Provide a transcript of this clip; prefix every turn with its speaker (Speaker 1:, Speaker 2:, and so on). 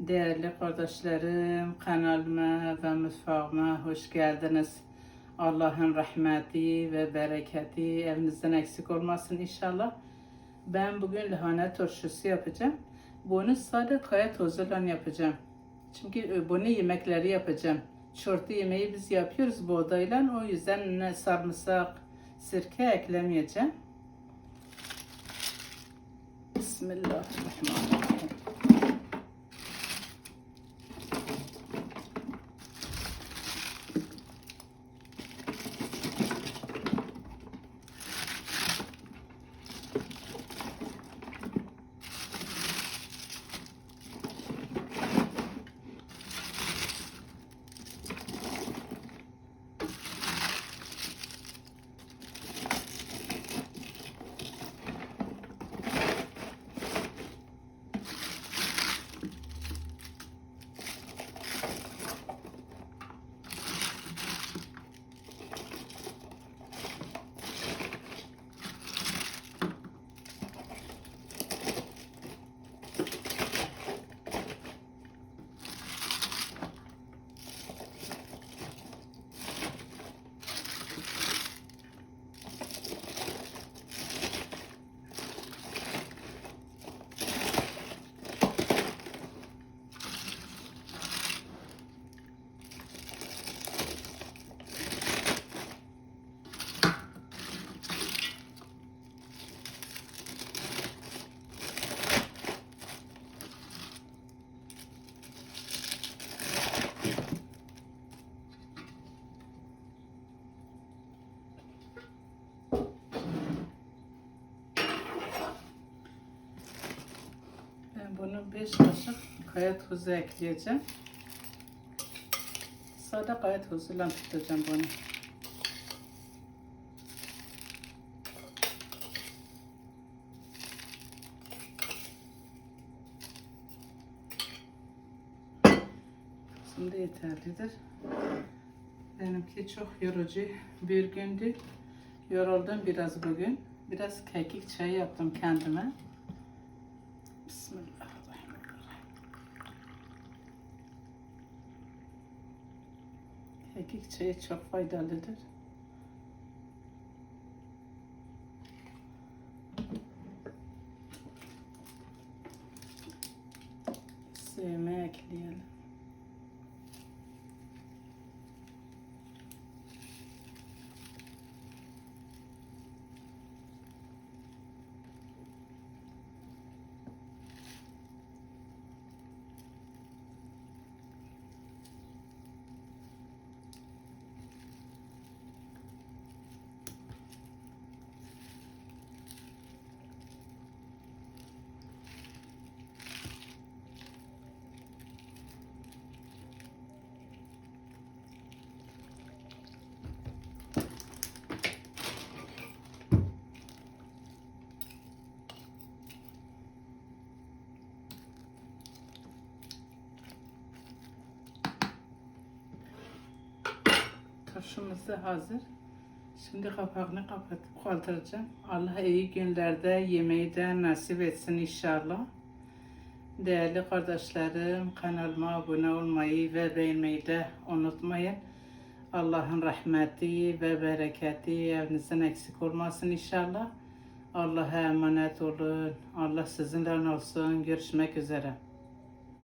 Speaker 1: Değerli kardeşlerim, kanalıma ve mutfağıma hoş geldiniz. Allah'ın rahmeti ve bereketi evinizden eksik olmasın inşallah. Ben bugün lahana turşusu yapacağım. Bunu sade kaya tozuyla yapacağım. Çünkü bunu yemekleri yapacağım. Çortu yemeği biz yapıyoruz buğdayla. O yüzden ne sarımsak, sirke eklemeyeceğim. Bismillahirrahmanirrahim. Ben bunu 5 kaşık kaya tuzu ekleyeceğim. Sade kaya tuzuyla tutacağım bunu. Şimdi yeterlidir. Benimki çok yorucu bir gündü. Yoruldum biraz bugün. Biraz kekik çayı yaptım kendime. Bismillahirrahmanirrahim. Kekik çayı çok faydalıdır. Sevme ekleyelim. Turşumuz da hazır. Şimdi kapağını kapatıp kaldıracağım. Allah iyi günlerde yemeği de nasip etsin inşallah. Değerli kardeşlerim kanalıma abone olmayı ve beğenmeyi de unutmayın. Allah'ın rahmeti ve bereketi evinizden eksik olmasın inşallah. Allah'a emanet olun. Allah sizinle olsun. Görüşmek üzere.